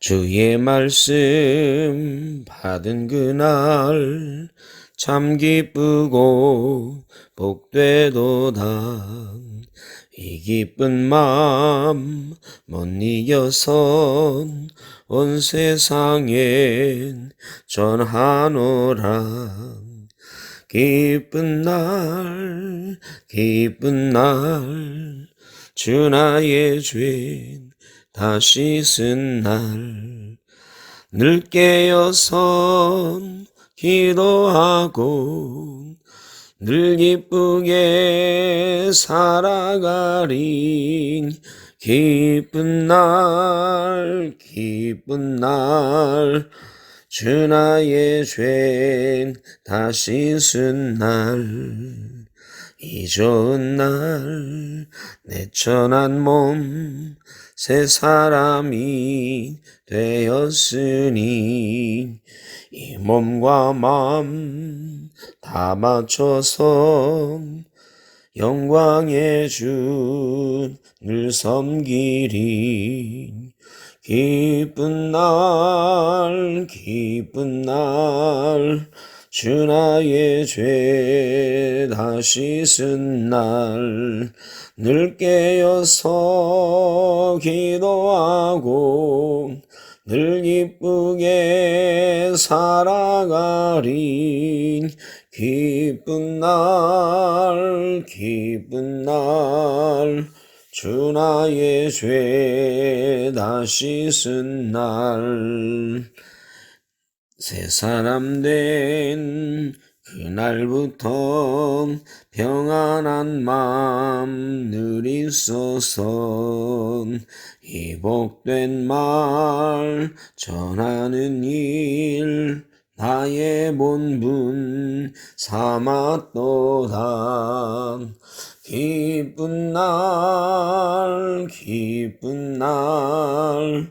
주의 말씀 받은 그날 참 기쁘고 복되도다. 이 기쁜 마음 못 이겨선 온 세상엔 전하노라. 기쁜 날 기쁜 날 주 나의 죄 다시 쓴날 늘 깨어선 기도하고 늘 기쁘게 살아가린 기쁜 날 기쁜 날 주 나의 죄 다시 쓴 날. 이 좋은 날 내 천한 몸 새 사람이 되었으니 이 몸과 마음 다 맞춰서 영광의 주를 섬기리. 기쁜 날 기쁜 날 주 나의 죄 다시 쓴날 늘 깨어서 기도하고 늘 기쁘게 살아가린 기쁜 날 기쁜 날 주 나의 죄 다시 쓴날 새 사람 된 그날부터 평안한 마음 늘 있어서. 이 복된 말 전하는 일 나의 본분 삼았도다. 기쁜 날 기쁜 날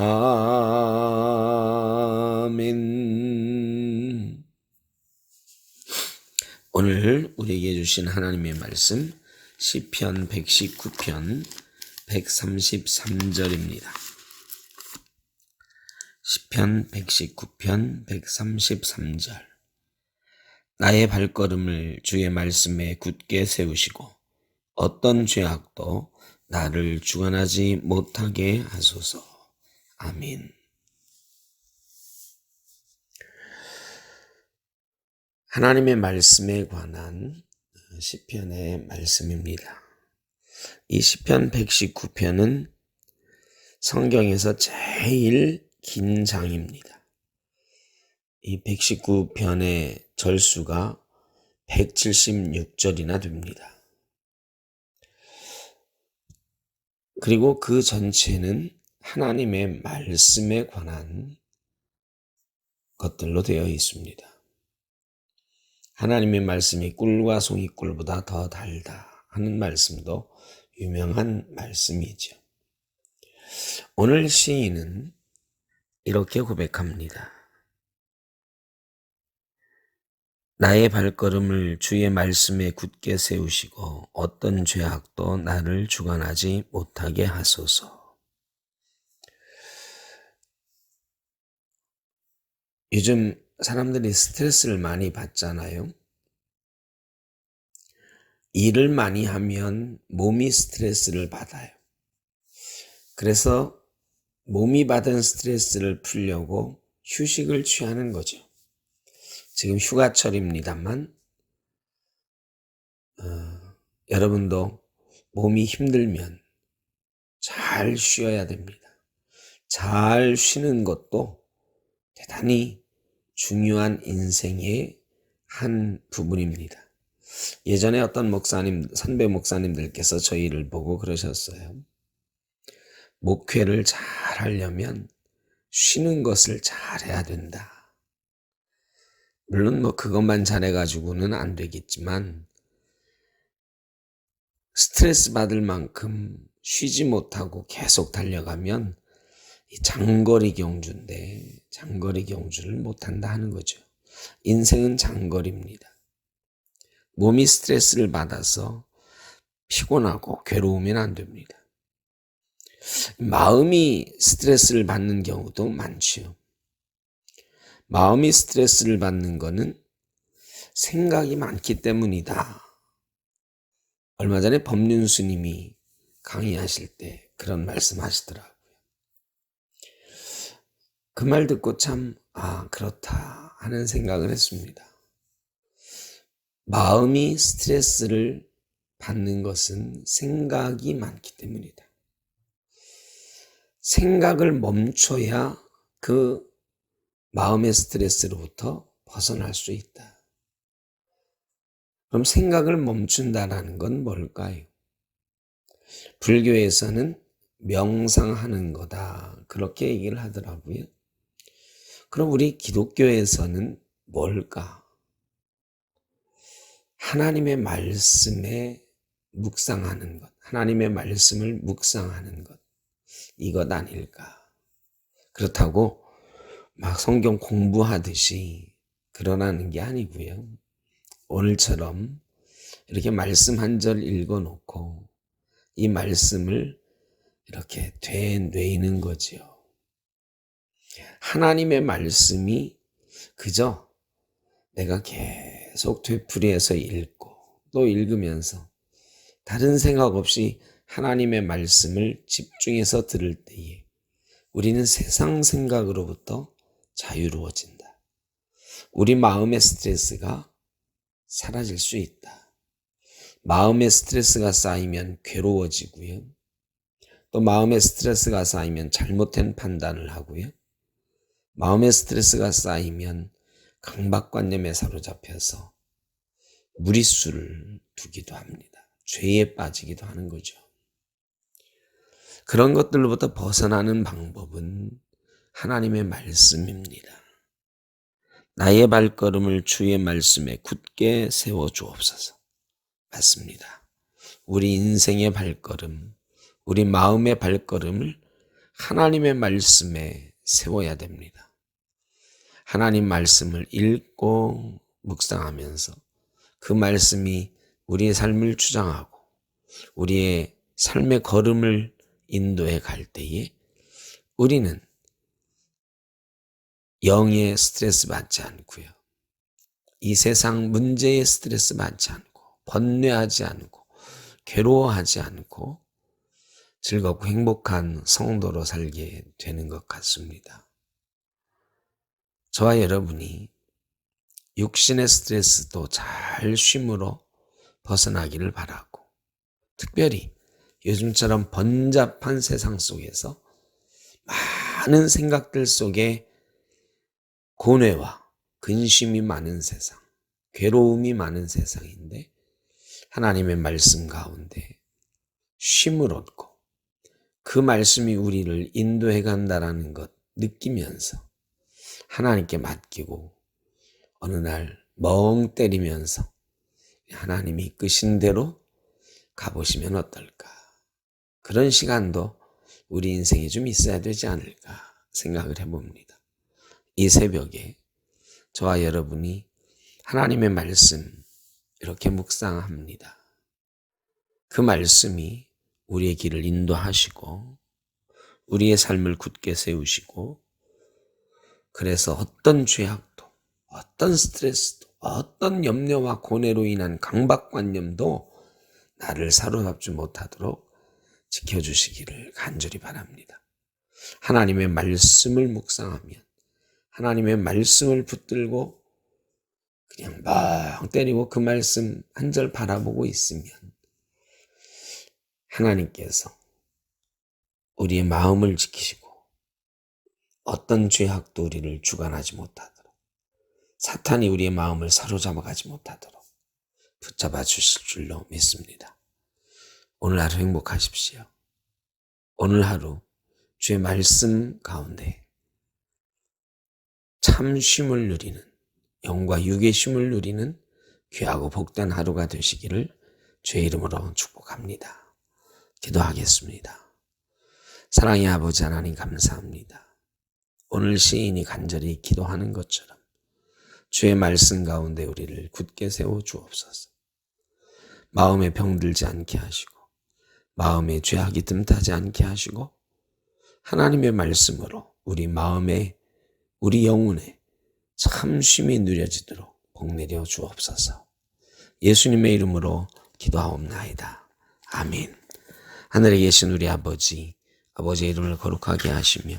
아멘 오늘 우리에게 주신 하나님의 말씀 시편 119편 133절입니다. 시편 119편 133절 나의 발걸음을 주의 말씀에 굳게 세우시고 어떤 죄악도 나를 주관하지 못하게 하소서. 아멘. 하나님의 말씀에 관한 시편의 말씀입니다. 이 시편 119편은 성경에서 제일 긴 장입니다. 이 119편의 절수가 176절이나 됩니다. 그리고 그 전체는 하나님의 말씀에 관한 것들로 되어 있습니다. 하나님의 말씀이 꿀과 송이 꿀보다 더 달다 하는 말씀도 유명한 말씀이죠. 오늘 시인은 이렇게 고백합니다. 나의 발걸음을 주의 말씀에 굳게 세우시고 어떤 죄악도 나를 주관하지 못하게 하소서. 요즘 사람들이 스트레스를 많이 받잖아요. 일을 많이 하면 몸이 스트레스를 받아요. 그래서 몸이 받은 스트레스를 풀려고 휴식을 취하는 거죠. 지금 휴가철입니다만, 어, 여러분도 몸이 힘들면 잘 쉬어야 됩니다. 잘 쉬는 것도 대단히 중요한 인생의 한 부분입니다. 예전에 어떤 목사님, 선배 목사님들께서 저희를 보고 그러셨어요. 목회를 잘 하려면 쉬는 것을 잘 해야 된다. 물론 뭐 그것만 잘해가지고는 안 되겠지만, 스트레스 받을 만큼 쉬지 못하고 계속 달려가면 장거리 경주인데 장거리 경주를 못한다 하는 거죠. 인생은 장거리입니다. 몸이 스트레스를 받아서 피곤하고 괴로우면 안 됩니다. 마음이 스트레스를 받는 경우도 많지요. 마음이 스트레스를 받는 것은 생각이 많기 때문이다. 얼마 전에 법륜 스님이 강의하실 때 그런 말씀 하시더라고요. 그 말 듣고 참, 아, 그렇다 하는 생각을 했습니다. 마음이 스트레스를 받는 것은 생각이 많기 때문이다. 생각을 멈춰야 그 마음의 스트레스로부터 벗어날 수 있다. 그럼 생각을 멈춘다라는 건 뭘까요? 불교에서는 명상하는 거다. 그렇게 얘기를 하더라고요. 그럼 우리 기독교에서는 뭘까? 하나님의 말씀에 묵상하는 것, 하나님의 말씀을 묵상하는 것, 이것 아닐까? 그렇다고 막 성경 공부하듯이 그러라는 게 아니고요. 오늘처럼 이렇게 말씀 한 절 읽어 놓고 이 말씀을 이렇게 되뇌이는 거지요. 하나님의 말씀이 그저 내가 계속 되풀이해서 읽고 또 읽으면서 다른 생각 없이 하나님의 말씀을 집중해서 들을 때에 우리는 세상 생각으로부터 자유로워진다. 우리 마음의 스트레스가 사라질 수 있다. 마음의 스트레스가 쌓이면 괴로워지고요. 또 마음의 스트레스가 쌓이면 잘못된 판단을 하고요. 마음의 스트레스가 쌓이면 강박관념에 사로잡혀서 무리수를 두기도 합니다. 죄에 빠지기도 하는 거죠. 그런 것들로부터 벗어나는 방법은 하나님의 말씀입니다. 나의 발걸음을 주의 말씀에 굳게 세워 주옵소서. 맞습니다. 우리 인생의 발걸음, 우리 마음의 발걸음을 하나님의 말씀에 세워야 됩니다. 하나님 말씀을 읽고 묵상하면서 그 말씀이 우리의 삶을 주장하고 우리의 삶의 걸음을 인도해 갈 때에 우리는 영의 스트레스 받지 않고요. 이 세상 문제에 스트레스 받지 않고 번뇌하지 않고 괴로워하지 않고 즐겁고 행복한 성도로 살게 되는 것 같습니다. 저와 여러분이 육신의 스트레스도 잘 쉼으로 벗어나기를 바라고 특별히 요즘처럼 번잡한 세상 속에서 많은 생각들 속에 고뇌와 근심이 많은 세상, 괴로움이 많은 세상인데 하나님의 말씀 가운데 쉼을 얻고 그 말씀이 우리를 인도해 간다라는 것 느끼면서 하나님께 맡기고 어느 날 멍 때리면서 하나님이 이끄신 대로 가보시면 어떨까. 그런 시간도 우리 인생에 좀 있어야 되지 않을까 생각을 해봅니다. 이 새벽에 저와 여러분이 하나님의 말씀 이렇게 묵상합니다. 그 말씀이 우리의 길을 인도하시고 우리의 삶을 굳게 세우시고 그래서 어떤 죄악도 어떤 스트레스도 어떤 염려와 고뇌로 인한 강박관념도 나를 사로잡지 못하도록 지켜주시기를 간절히 바랍니다. 하나님의 말씀을 묵상하면 하나님의 말씀을 붙들고 그냥 멍 때리고 그 말씀 한 절 바라보고 있으면 하나님께서 우리의 마음을 지키시고 어떤 죄악도 우리를 주관하지 못하도록 사탄이 우리의 마음을 사로잡아 가지 못하도록 붙잡아 주실 줄로 믿습니다. 오늘 하루 행복하십시오. 오늘 하루 주의 말씀 가운데 참 쉼을 누리는 영과 육의 쉼을 누리는 귀하고 복된 하루가 되시기를 주의 이름으로 축복합니다. 기도하겠습니다. 사랑의 아버지 하나님 감사합니다. 오늘 시인이 간절히 기도하는 것처럼 주의 말씀 가운데 우리를 굳게 세워 주옵소서. 마음에 병들지 않게 하시고 마음에 죄악이 틈타지 않게 하시고 하나님의 말씀으로 우리 마음에 우리 영혼에 참 쉼이 누려지도록 복내려 주옵소서. 예수님의 이름으로 기도하옵나이다. 아멘. 하늘에 계신 우리 아버지, 아버지의 이름을 거룩하게 하시며